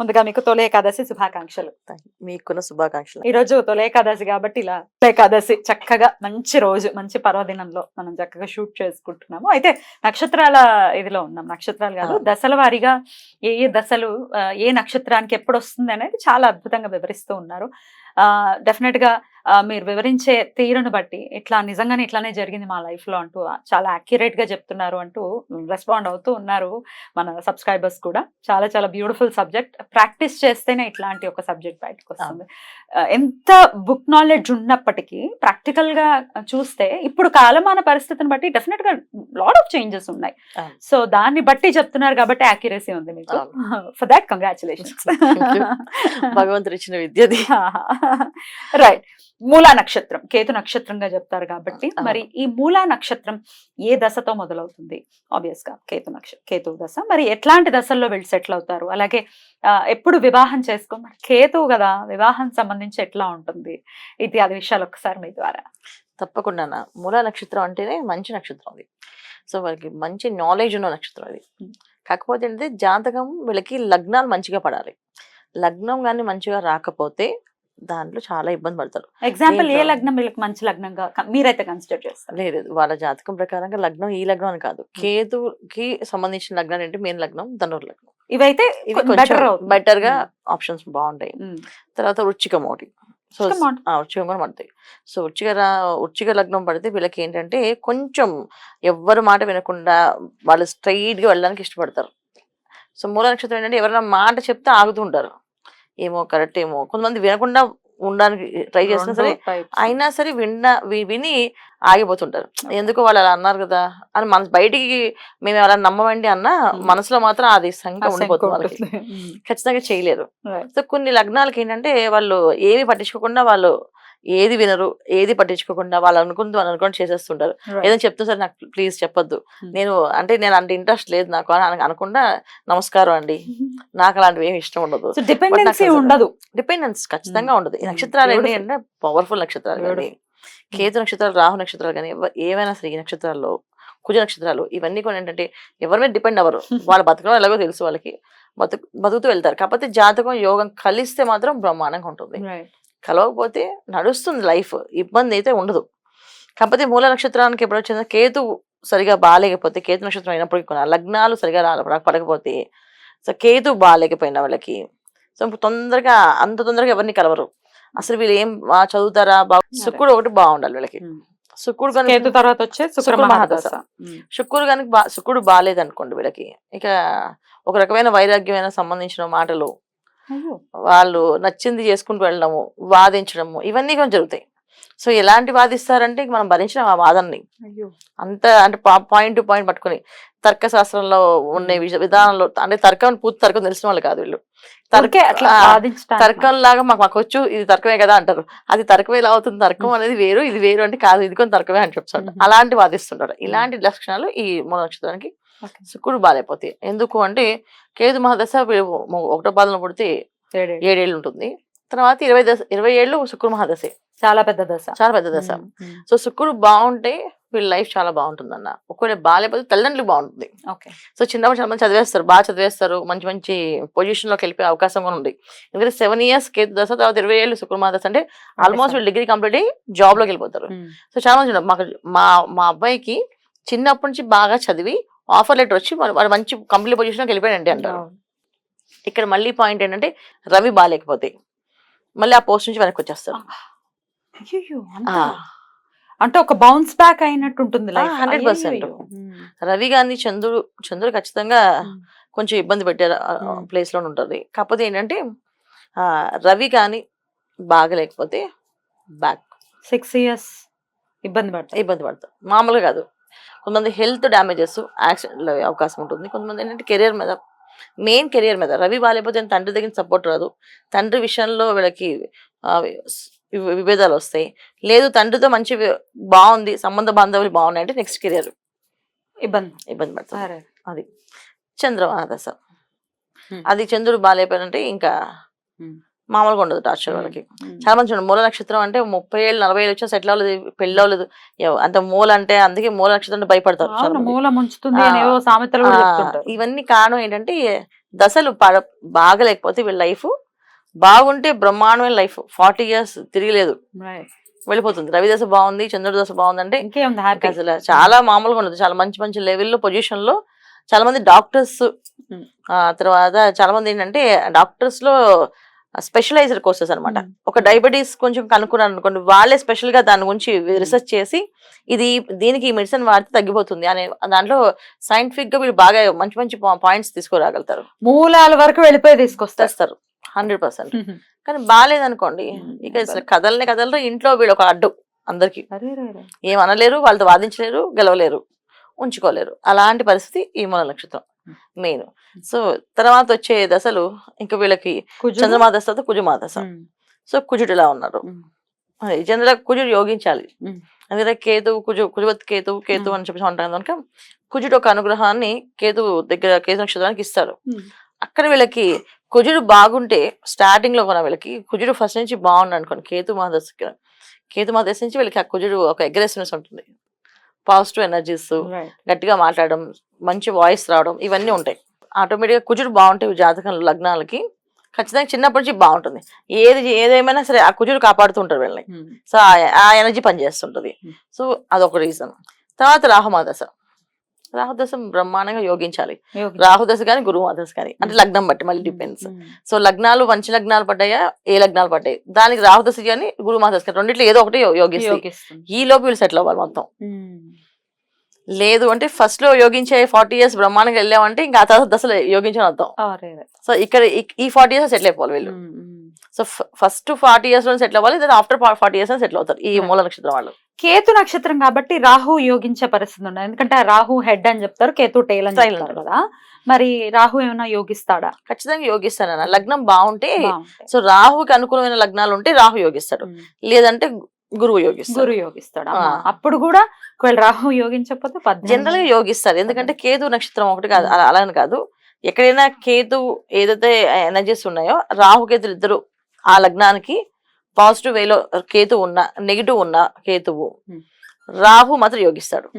ముందుగా మీకు తొలి ఏకాదశి శుభాకాంక్షలు. మీకున్న శుభాకాంక్షలు. ఈ రోజు తొలి ఏకాదశి కాబట్టి ఇలా ఏకాదశి చక్కగా మంచి రోజు మంచి పర్వదినంలో మనం చక్కగా షూట్ చేసుకుంటున్నాము. అయితే నక్షత్రాల ఇదిలో ఉన్నాం. నక్షత్రాలు కాదు. దశల వారీగా ఏ ఏ దశలు ఏ నక్షత్రానికి ఎప్పుడు వస్తుంది అనేది చాలా అద్భుతంగా వివరిస్తూ ఉన్నారు. ఆ డెఫినెట్గా మీరు వివరించే తీరును బట్టి ఇట్లా నిజంగానే ఇట్లానే జరిగింది మా లైఫ్లో అంటూ చాలా అక్యురేట్గా చెప్తున్నారు అంటూ రెస్పాండ్ అవుతూ ఉన్నారు మన సబ్స్క్రైబర్స్ కూడా. చాలా చాలా బ్యూటిఫుల్ సబ్జెక్ట్ ప్రాక్టీస్ చేస్తేనే ఇట్లాంటి ఒక సబ్జెక్ట్ బయటకు వస్తుంది ఎంత బుక్ నాలెడ్జ్ ఉన్నప్పటికీ ప్రాక్టికల్గా చూస్తే ఇప్పుడు కాలమాన పరిస్థితిని బట్టి డెఫినెట్గా లాట్ ఆఫ్ చేంజెస్ ఉన్నాయి. సో దాన్ని బట్టి చెప్తున్నారు కాబట్టి యాక్యురసీ ఉంది మీకు. For that congratulations. భగవంతుడు ఇచ్చిన విద్యది. రైట్ మూలా నక్షత్రం కేతు నక్షత్రంగా చెప్తారు కాబట్టి. మరి ఈ మూలా నక్షత్రం ఏ దశతో మొదలవుతుంది? ఆబ్వియస్గా కేతు నక్ష కేతు దశ. మరి ఎట్లాంటి దశల్లో వెళ్ళి సెటిల్ అవుతారు? అలాగే ఎప్పుడు వివాహం చేసుకో మరి కేతువు కదా వివాహం సంబంధించి ఎట్లా ఉంటుంది? ఇది అది విషయాలు ఒకసారి మీ ద్వారా. తప్పకుండా మూలా నక్షత్రం అంటేనే మంచి నక్షత్రం అది. సో వాళ్ళకి మంచి నాలెడ్జ్ ఉన్న నక్షత్రం అది. కాకపోతే ఏంటంటే జాతకం వీళ్ళకి లగ్నాలు మంచిగా పడాలి. లగ్నం కానీ మంచిగా రాకపోతే దాంట్లో చాలా ఇబ్బంది పడతారు. ఎగ్జాంపుల్ ఏ లగ్నం వీళ్ళకి మంచి లగ్నంగా మీరైతే కన్సిడర్ చేస్తారు? లేదు వాళ్ళ జాతకం ప్రకారంగా లగ్నం ఈ లగ్నం అని కాదు. కేతుకి సంబంధించిన లగ్నం అంటే మెయిన్ లగ్నం ధనుర్ లగ్నం ఇవైతే ఇది కొంచెం. బెటర్గా. ఆప్షన్స్ బాగుంటాయి. తర్వాత వృచ్చికం ఒకటి సో వృచ్చికం కూడా పడతాయి. సో వృచ్చిక వృచ్చిక లగ్నం పడితే వీళ్ళకి ఏంటంటే కొంచెం ఎవ్వరు మాట వినకుండా వాళ్ళు స్ట్రైట్గా వెళ్ళడానికి ఇష్టపడతారు. సో మూల నక్షత్రం ఏంటంటే ఎవరైనా మాట చెప్తే ఆగుతూ ఉంటారు. ఏమో కరెక్ట్ ఏమో కొంతమంది వినకుండా ఉండడానికి ట్రై చేసినా సరే. అయినా సరే విన్న విని ఆగిపోతుంటారు ఎందుకు వాళ్ళు అలా అన్నారు కదా అని మన బయటికి మేము అలా నమ్మమండి అన్న. మనసులో మాత్రం అది సంఖ్య ఉండిపోతుంది వాళ్ళకి. ఖచ్చితంగా చేయలేరు. సో కొన్ని లగ్నాలకి ఏంటంటే వాళ్ళు ఏమి పట్టించుకోకుండా వాళ్ళు ఏది వినరు ఏది పట్టించుకోకుండా వాళ్ళు అనుకుంటూ వాళ్ళు అనుకుంటూ చేసేస్తుంటారు. ఏదో చెప్తా సార్ నాకు ప్లీజ్ చెప్పొద్దు. నేను అంటే నేను అంత ఇంట్రెస్ట్ లేదు నాకు అని అన- అనకుండా నమస్కారం అండి నాకు అలాంటివి ఏమి ఇష్టం ఉండదు. డిపెండెన్సీ ఉండదు. డిపెండెన్స్ ఖచ్చితంగా ఉండదు. ఈ Hmm. నక్షత్రాలు ఏంటి. అంటే పవర్ఫుల్ నక్షత్రాలు కానీ Beautiful. కేతు నక్షత్రాలు రాహు నక్షత్రాలు కానీ ఏవైనా సరే ఈ నక్షత్రాల్లో కుజ నక్షత్రాలు ఇవన్నీ కూడా ఏంటంటే ఎవరి మీద డిపెండ్ అవ్వరు. వాళ్ళ బతకడం ఎలాగో తెలుసు వాళ్ళకి. బతుకు బతుకుతూ వెళ్తారు. కాకపోతే జాతకం యోగం కలిస్తే మాత్రం బ్రహ్మాండంగా ఉంటుంది. కలవకపోతే నడుస్తుంది లైఫ్. ఇబ్బంది అయితే ఉండదు. కాకపోతే మూల నక్షత్రానికి ఎప్పుడు వచ్చింది కేతు సరిగా బాగాలేకపోతే కేతు నక్షత్రం అయినప్పటికీ కూడా లగ్నాలు సరిగా రా రా- పడకపోతే సో కేతు బాగాలేకపోయిన వాళ్ళకి. సో తొందరగా అంత తొందరగా ఎవరిని కలవరు. అసలు వీళ్ళు ఏం చదువుతారా? బాగు శుక్రుడు ఒకటి బాగుండాలి వీళ్ళకి. శుక్రుడు కనుక తర్వాత వచ్చే శుక్ర శుక్ర మహాదశ. శుక్రుడు కనుక బా శుక్రుడు బాగాలేదు అనుకోండి వీళ్ళకి. ఇక ఒక రకమైన వైరాగ్యమైన సంబంధించిన మాటలు. వాళ్ళు నచ్చింది చేసుకుంటూ వెళ్ళడము వాదించడము ఇవన్నీ కొంచెం జరుగుతాయి. సో ఎలాంటి వాదిస్తారంటే మనం భరించిన ఆ వాదనని. అంత అంటే పాయింట్ టు పాయింట్ పట్టుకుని తర్క శాస్త్రంలో ఉండే విధానంలో అంటే తర్కం పూర్తి తర్కం తెలిసిన వాళ్ళు కాదు వీళ్ళు. ఊరికే అట్లా తర్కం లాగా మాకు మాకు వచ్చు ఇది తర్కమే కదా అంటారు. అది తర్కం ఎలా అవుతుంది? తర్కం అనేది వేరు ఇది వేరు అంటే కాదు ఇది కొన్ని తర్కమే అని చెప్తారు. మ్మ్. అలాంటి వాదిస్తుంటారు. ఇలాంటి లక్షణాలు ఈ మూల నక్షత్రానికి. శుక్రుడు బాగాలేకపోతాయి ఎందుకు అంటే కేతు మహాదశ ఒకటో పాదన పుడితే. ఏడేళ్ళు ఉంటుంది. తర్వాత ఇరవై దశ ఇరవై ఏళ్ళు శుక్రుడు మహాదశ. చాలా పెద్ద దశ. చాలా పెద్ద దశ. సో శుక్రుడు బాగుంటే వీళ్ళ లైఫ్ చాలా బాగుంటుంది అన్న ఒకవేళ బాగాలేకపోతే తల్లిదండ్రులు బాగుంటుంది. ఓకే. సో చిన్నప్పుడు చాలా మంది చదివేస్తారు బాగా చదివేస్తారు మంచి మంచి పొజిషన్లోకి వెళ్ళిపోయే అవకాశం కూడా ఉంది. ఎందుకంటే సెవెన్ ఇయర్స్ కేతు దశ తర్వాత ఇరవై ఏళ్ళు శుక్రమాన దశ అంటే ఆల్మోస్ట్ వీళ్ళు డిగ్రీ కంప్లీట్ అయ్యి జాబ్లోకి వెళ్ళిపోతారు. సో చాలా మంది. మాకు మా మా అబ్బాయికి చిన్నప్పటి నుంచి బాగా చదివి ఆఫర్ లెటర్ వచ్చి వాడు మంచి కంపెనీ పొజిషన్లోకి వెళ్ళిపోయాడండి అంటారు. ఇక్కడ మళ్ళీ పాయింట్ ఏంటంటే రవి బాగాలేకపోతే. మళ్ళీ ఆ పోస్ట్ నుంచి వెనక్కి వచ్చేస్తారు? అంటే ఒక బౌన్స్ బ్యాక్ అయినట్టు ఉంటుంది లైఫ్ 100%. అయ్యయ్యో. ఉమ్. రవి గారిని చంద్రుడు చంద్రుడు ఖచ్చితంగా. కొంచెం ఇబ్బంది పెట్టే. ప్లేస్లో ఉంటుంది కాకపోతే ఏంటంటే రవి కానీ బాగలేకపోతే బ్యాక్ సిక్స్ ఇయర్స్ ఇబ్బంది పడతాయి ఇబ్బంది పడతారు మామూలుగా కాదు కొంతమంది హెల్త్ డ్యామేజెస్ యాక్సిడెంట్ అవకాశం ఉంటుంది కొంతమంది ఏంటంటే కెరీర్ మీద మెయిన్ కెరియర్ మీద. రవి బాగాలేకపోతే తండ్రి దగ్గర సపోర్ట్ రాదు. తండ్రి విషయంలో వీళ్ళకి విభేదాలు వస్తాయి. లేదు తండ్రితో మంచి బాగుంది సంబంధ బాంధవ్యాలు బాగున్నాయి అంటే నెక్స్ట్ కెరియర్ ఇబ్బంది. ఇబ్బంది పడుతుంది అది. చంద్రమా దశ. అది చంద్రుడు బాగాలేకపోయాడంటే ఇంకా. మామూలుగా ఉండదు టార్చర్ వాళ్ళకి. ఉమ్. చాలా మంది చూడండి మూల నక్షత్రం అంటే ముప్పై ఏళ్ళు నలభై ఏళ్ళు వచ్చినా సెటిల్ అవ్వలేదు పెళ్ళి అవ్వలేదు. అంటే మూల అంటే అందుకే మూల నక్షత్రం అంటే భయపడతారు. మూల ముంచుతుంది ఇవన్నీ కారణం ఏంటంటే దశలు బాగలేకపోతే వీళ్ళ లైఫ్ బాగుంటే బ్రహ్మాండమైన లైఫ్. Forty years తిరిగలేదు. వెళ్ళిపోతుంది. రవి దశ బాగుంది చంద్రుడి దశ బాగుంది అంటే అసలు చాలా మామూలుగా ఉండదు. చాలా మంచి మంచి లెవెల్లో పొజిషన్లో చాలా మంది డాక్టర్స్ Mm. ఆ తర్వాత చాలా మంది ఏంటంటే డాక్టర్స్లో స్పెషలైజ్డ్ కోర్సెస్ అన్నమాట. ఒక డయాబెటీస్ కొంచెం కనుక్కున్నారు అనుకోండి వాళ్ళే స్పెషల్గా దాని గురించి రీసెర్చ్ చేసి ఇది దీనికి ఈ మెడిసిన్ వాడితే తగ్గిపోతుంది అనే దాంట్లో సైంటిఫిక్గా వీళ్ళు బాగా మంచి మంచి పాయింట్స్ తీసుకురాగలుగుతారు. మూలాల వరకు వెళ్ళిపోయి తీసుకొస్తారు. Hundred percent. కానీ బాగాలేదనుకోండి. ఇక అసలు కదలనే కదలరు ఇంట్లో వీళ్ళు ఒక అడ్డు అందరికి. అరే రే రే. ఏం అనలేరు వాళ్ళతో వాదించలేరు గెలవలేరు ఉంచుకోలేరు. అలాంటి పరిస్థితి ఈ మూల నక్షత్రం. మెయిన్ సో తర్వాత వచ్చే దశలు ఇంకా వీళ్ళకి? చంద్రమా దశ తర్వాత కుజుమా దశ. సో కుజుడు ఇలా ఉన్నారు జనరల్ కుజుడు యోగించాలి. అందుకే కేతు కుజు కుజువత్ కేతు కేతు. అని చెప్పేసి ఉంటాం కనుక కుజుడు ఒక అనుగ్రహాన్ని కేతు దగ్గర కేతు నక్షత్రానికి ఇస్తారు. అక్కడ వీళ్ళకి కుజుడు బాగుంటే స్టార్టింగ్లో కూడా వీళ్ళకి కుజుడు ఫస్ట్ నుంచి బాగుండు అనుకోండి కేతు మహాదశకి కేతు మహాదశ నుంచి వీళ్ళకి ఆ కుజుడు ఒక అగ్రెసివ్నెస్ ఉంటుంది పాజిటివ్ ఎనర్జీస్. గట్టిగా మాట్లాడడం మంచి వాయిస్ రావడం ఇవన్నీ ఉంటాయి ఆటోమేటిక్గా కుజుడు బాగుంటాయి జాతకంలో లగ్నాలకి ఖచ్చితంగా చిన్నప్పటి నుంచి బాగుంటుంది ఏది ఏదేమైనా సరే ఆ కుజుడు కాపాడుతుంటారు వీళ్ళని ఉమ్. సో ఆ- ఆ ఎనర్జీ పనిచేస్తుంటది Hmm. సో అదొక రీజన్ తర్వాత రాహుమాదశ రాహుదశ బ్రహ్మాండంగా యోగించాలి యోగి. రాహుదశ కానీ గురుమాదశ కానీ అంటే. లగ్నం బట్టి మళ్ళీ డిపెండ్స్. సో లగ్నాలు మంచి లగ్నాలు పడ్డాయా ఏ లగ్నాలు పడ్డాయి దానికి రాహుదశ కానీ గురుమాదశ కానీ రెండిట్లో ఏదో ఒకటి యోగిస్తాయి యోగిస్తుంది. ఈ లోపు వీళ్ళు సెటిల్ అవ్వాలి మొత్తం. లేదు అంటే ఫస్ట్లో యోగించే ఫార్టీ ఇయర్స్ బ్రహ్మాండంగా వెళ్ళామంటే ఇంకా ఆ తర్వాత దశలు యోగించని అర్థం. సో ఇక్కడ ఈ- ఫార్టీ ఇయర్స్ సెటిల్ అయిపోవాలి వీళ్ళు. సో ఫస్ట్ ఫార్టీ ఇయర్స్లో సెటిల్ అవ్వాలి then after forty years settle అవుతారు ఈ Right. మూల నక్షత్రం వాళ్ళు. కేతు నక్షత్రం కాబట్టి రాహు యోగించే పరిస్థితి ఉండదు ఎందుకంటే రాహు హెడ్ అని చెప్తారు కేతు టైల్ అని చెప్తారు. కదా. మరి రాహు ఏమైనా యోగిస్తాడా? ఖచ్చితంగా యోగిస్తానన్న. లగ్నం బాగుంటే. సో రాహుకి అనుకూలమైన లగ్నాలు ఉంటే రాహు యోగిస్తాడు. ఉమ్. లేదంటే గురువు యోగిస్తాడు. గురు యోగిస్తాడు. అప్పుడు కూడా ఒకవేళ రాహు యోగించకపోతే జనరల్గా యోగిస్తారు. ఎందుకంటే కేతు నక్షత్రం ఒకటి కాదు. అలా అలా అని కాదు. ఎక్కడైనా కేతు ఏదైతే ఎనర్జీస్ ఉన్నాయో రాహు కేతులు ఇద్దరు ఆ లగ్నానికి పాజిటివ్ వేలో కేతు ఉన్న నెగిటివ్ ఉన్న కేతువు. రాహు మాత్రం యోగిస్తాడు.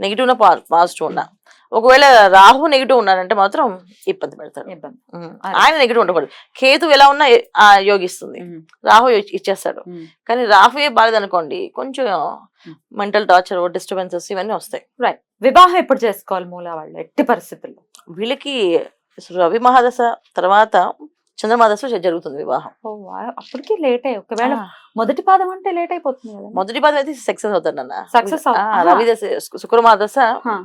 నెగిటివ్ ఉన్న పాజిటివ్ ఉన్న. ఒకవేళ రాహు నెగిటివ్ ఉన్నాడంటే మాత్రం ఇబ్బంది పెడతాడు. ఆయన నెగిటివ్ ఉండకూడదు. కేతు ఎలా ఉన్నా ఏ- ఆ యోగిస్తుంది. రాహు ఇచ్- ఇచ్చేస్తాడు. కానీ రాహుయే బాలేదనుకోండి కొంచెం మెంటల్ టార్చర్ డిస్టర్బెన్సెస్ ఇవన్నీ వస్తాయి. వివాహం ఎప్పుడు చేసుకోవాలి మూల వాళ్ళు? ఎట్టి పరిస్థితుల్లో? వీళ్ళకి రవి మహాదశ తర్వాత చంద్రమహాదశ జరుగుతుంది వివాహం అప్పటికి లేట్ అయ్యి ఒకవేళ మొదటి పాదం అంటే లేట్ అయిపోతుంది కదా మొదటి పాదం అయితే సక్సెస్ అవుతాడు నాన్న Success అవు- ఆ, ఆహా. రవి దశ శుక్రమహాదశ హా.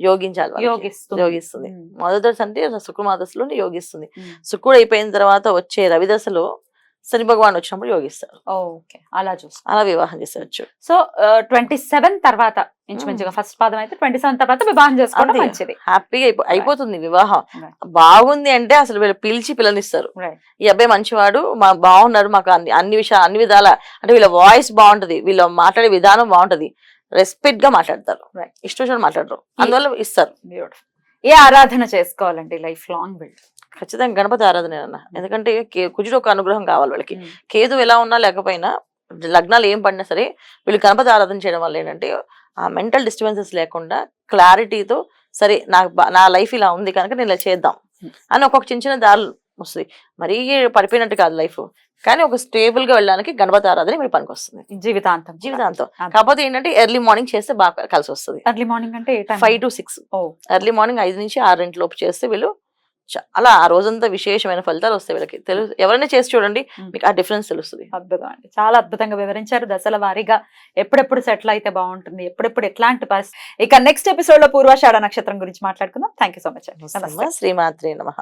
యోగించాలి. యోగిస్తుంది. మొదటి దశ అంటే శుక్రమహాదశలోనే యోగిస్తుంది. శుక్రుడు అయిపోయిన తర్వాత వచ్చే రవి దశలో శని భగవాన్ వచ్చినప్పుడు యోగిస్తారు. ఓకే అలా చూస్తాం. అలా వివాహం చేసేవచ్చు సో ట్వంటీ సెవెన్ తర్వాత ఇంచుమించుగా ఫస్ట్ పాదం అయితే ట్వంటీ సెవెన్ తర్వాత వివాహం చేసుకోవడం. మంచిది. హ్యాపీగా అయిపో అయిపోతుంది వివాహం. బాగుంది అంటే అసలు వీళ్ళు పిలిచి పిల్లనిస్తారు. ఈ అబ్బాయి మంచివాడు మా బాగున్నారు మాకు అన్ని అన్ని విషయాలు అన్ని విధాల అంటే వీళ్ళ వాయిస్ బాగుంటది వీళ్ళ మాట్లాడే విధానం బాగుంటది. రెస్పెక్ట్గా మాట్లాడతారు. ఇష్టం మాట్లాడరు. అందువల్ల ఇస్తారు. ఏ ఆరాధన చేసుకోవాలండి లైఫ్ లాంగ్ బిల్డ్. ఖచ్చితంగా గణపతి ఆరాధన అన్న ఎందుకంటే కుజుడు ఒక అనుగ్రహం కావాలి వాళ్ళకి. కేతు ఎలా ఉన్నా లేకపోయినా లగ్నాలు ఏం పడినా సరే వీళ్ళు గణపతి ఆరాధన చేయడం వల్ల ఏంటంటే ఆ మెంటల్ డిస్టర్బెన్సెస్ లేకుండా క్లారిటీతో సరే నాకు నా లైఫ్ ఇలా ఉంది కనుక నేను ఇలా చేద్దాం. అని ఒక్కొక్క చిన్న చిన్న దారులు వస్తుంది మరీ పడిపోయినట్టు కాదు లైఫ్. కానీ ఒక స్టేబుల్గా వెళ్ళడానికి గణపతి ఆరాధన మీరు పనికి వస్తుంది. జీవితాంతం. జీవితాంతం. కాకపోతే ఏంటంటే ఎర్లీ మార్నింగ్ చేస్తే బాగా కలిసి వస్తుంది. ఎర్లీ మార్నింగ్ అంటే five to six. Early morning ఐదు నుంచి ఆరింటి లోపు చేస్తే వీళ్ళు చాలా ఆ రోజంతా విశేషమైన ఫలితాలు వస్తాయి వీళ్ళకి. తెలుసు ఎవరైనా చేసి చూడండి Hmm. మీకు ఆ డిఫరెన్స్ తెలుస్తుంది. అద్భుతం అండి. చాలా అద్భుతంగా వివరించారు. దశల వారీగా ఎప్పుడెప్పుడు సెటిల్ అయితే బాగుంటుంది ఎప్పుడెప్పుడు ఎట్లాంటి పరిస్థితి ఇక నెక్స్ట్ ఎపిసోడ్లో పూర్వాషాఢ నక్షత్రం గురించి మాట్లాడుకుందాం. థ్యాంక్ యూ సో మచ్ శ్రీమాత్రి నమ.